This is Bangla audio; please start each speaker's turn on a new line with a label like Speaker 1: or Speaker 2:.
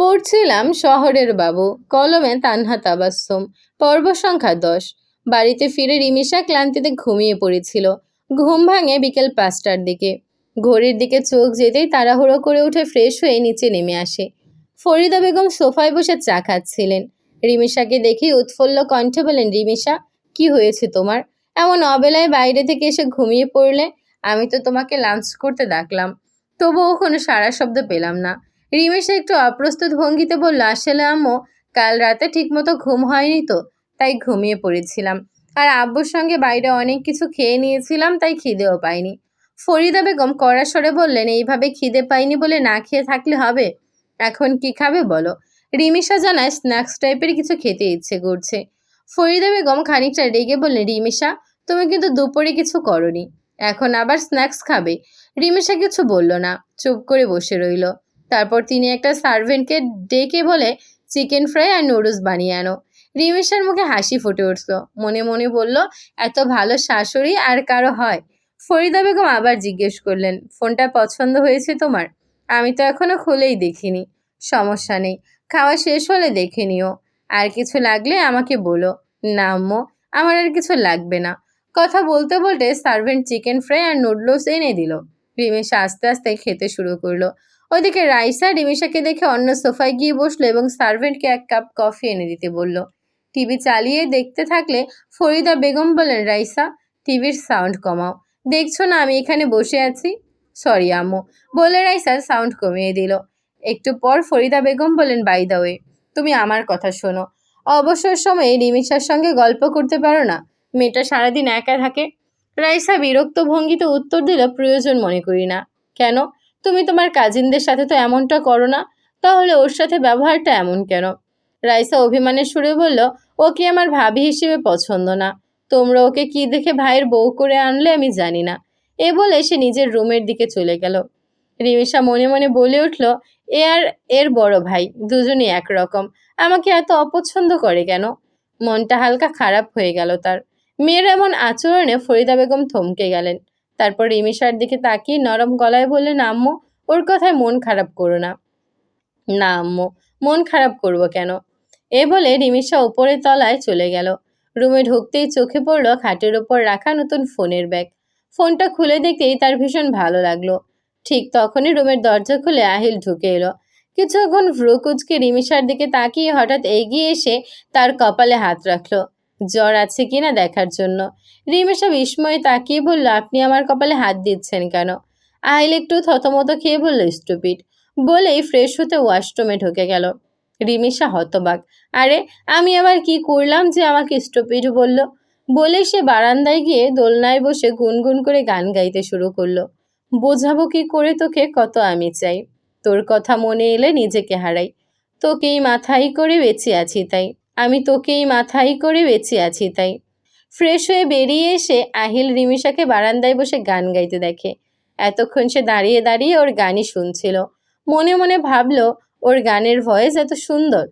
Speaker 1: পড়ছিলাম শহরের বাবু, কলমে তানহা তাবাসসুম, পর্ব সংখ্যা দশ। বাড়িতে ফিরে রিমিশা ক্লান্তিতে ঘুমিয়ে পড়েছিল, ঘুম ভাঙে বিকেল পাঁচটার দিকে। ঘড়ির দিকে চোখ যেতেই তাড়াহুড়ো করে উঠে ফ্রেশ হয়ে নিচে নেমে আসে। ফরিদা বেগম সোফায় বসে চা খাচ্ছিলেন। রিমিশাকে দেখে উৎফুল্ল কণ্ঠে বলেন রিমিশা, কি হয়েছে তোমার? এমন অবেলায় বাইরে থেকে এসে ঘুমিয়ে পড়লে আমি তো তোমাকে লাঞ্চ করতে ডাকলাম। তবুও কোনো সারা শব্দ পেলাম না। রিমেশা একটু অপ্রস্তুত ভঙ্গিতে বলল, আসলে আম্মু, কাল রাতে ঠিকমতো ঘুম হয়নি তো, তাই ঘুমিয়ে পড়েছিলাম। আর আব্বুর সঙ্গে বাইরে অনেক কিছু খেয়ে নিয়েছিলাম, তাই খিদেও পাইনি। ফরিদা বেগম কড়া সরে বললেন, এইভাবে খিদে পাইনি বলে না খেয়ে থাকলে হবে? এখন কি খাবে বলো? রিমিশা জানায়, স্ন্যাক্স টাইপের কিছু খেতে ইচ্ছে করছে। ফরিদা বেগম খানিকটা রেগে বললেন, রিমিশা, তুমি কিন্তু দুপুরে কিছু করনি, এখন আবার স্ন্যাক্স খাবে। রিমিশা কিছু বলল না, চুপ করে বসে রইল। তারপর তিনি একটা সার্ভেন্টকে ডেকে বলে, চিকেন ফ্রাই আর নুডলস বানিয়ে আনো। রিমিশার মুখে হাসি ফুটে উঠল। মনে মনে বলল, এত ভালো শাশুড়ি আর কারও হয়? ফরিদা বেগম আবার জিজ্ঞেস করলেন, ফোনটা পছন্দ হয়েছে তোমার? আমি তো এখনও খুলেই দেখিনি। সমস্যা নেই, খাওয়া শেষ হলে দেখে নিও। আর কিছু লাগলে আমাকে বলো। না আম্মু, আমার আর কিছু লাগবে না। কথা বলতে বলতে সার্ভেন্ট চিকেন ফ্রাই আর নুডলস এনে দিল। রিমিশা আস্তে আস্তে খেতে শুরু করল। ওদিকে রাইসা রিমিশাকে দেখে অন্য সোফায় গিয়ে বসল এবং সার্ভেন্টকে এক কাপ কফি এনে দিতে বলল। টিভি চালিয়ে দেখতে থাকলে ফরিদা বেগম বলেন, রাইসা, টিভির সাউন্ড কমাও। দেখছ না আমি এখানে বসে আছি? সরি, আম্মু। বলে রাইসা সাউন্ড কমিয়ে দিল। একটু পর ফরিদা বেগম বলেন, বাই দা ওয়ে, তুমি আমার কথা শোনো। অবসর সময়ে রিমিশার সঙ্গে গল্প করতে পারো না। মেয়েটা সারাদিন একা থাকে। রাইসা বিরক্ত ভঙ্গিতে উত্তর দিল, প্রয়োজন মনে করি না। কেন? তুমি তোমার কাজিনদের সাথে তো এমনটা করো না, তাহলে ওর সাথে ব্যবহারটা এমন কেন? রাইসা অভিমানের সুরে বলল, ও কি আমার ভাবি হিসেবে পছন্দ না? তোমরা ওকে কি দেখে ভাইয়ের বউ করে আনলে আমি জানি না। এ বলে সে নিজের রুমের দিকে চলে গেল। রিমিশা মনে মনে বলে উঠল, এ আর এর বড় ভাই, দুজনই একরকম, আমাকে এত অপছন্দ করে কেন? মনটা হালকা খারাপ হয়ে গেল তার। মেয়ের এমন আচরণে ফরিদা বেগম থমকে গেলেন। তারপর রিমিশার দিকে তাকিয়ে নরম গলায় বললেন, আম্মু, ওর কথায় মন খারাপ করো না। না, আম্মু, মন খারাপ করব কেন? এ বলে রিমিশা উপরের তলায় চলে গেল। রুমে ঢুকতেই চোখে পড়ল খাটের ওপর রাখা নতুন ফোনের ব্যাগ। ফোনটা খুলে দেখতেই তার ভীষণ ভালো লাগল। ঠিক তখনই রুমের দরজা খুলে আহিল ঢুকে এলো। কিছুক্ষণ ভ্রুকুচকে রিমিশার দিকে তাকিয়ে হঠাৎ এগিয়ে এসে তার কপালে হাত রাখল। জ্বর আছে কি না দেখার জন্য। রিমিশা বিস্ময়ে তাকিয়ে বলল, আপনি আমার কপালে হাত দিচ্ছেন কেন? আহিল একটু থতমত খেয়ে বলল, স্টুপিড। বলেই ফ্রেশ হতে ওয়াশরুমে ঢুকে গেল। রিমিশা হতবাক, আরে, আমি আবার কি করলাম যে আমাকে স্টুপিড বলল? বলে সে বারান্দায় গিয়ে দোলনায় বসে গুনগুন করে গান গাইতে শুরু করল। বোঝাবো কি করে তোকে, কত আমি চাই। তোর কথা মনে এলে নিজেকে হারাই। তোকেই মাথায় করে বেঁচে আছি তাই। আমি তোকেই মাথায় করে বেঁচে আছি তাই। ফ্রেশ হয়ে বেরিয়ে এসে আহিল রিমিশাকে বারান্দায় বসে গান গাইতে দেখে। এতক্ষণ সে দাঁড়িয়ে দাঁড়িয়ে ওর গানই শুনছিল। মনে মনে ভাবলো, ওর গানের ভয়েস এত সুন্দর।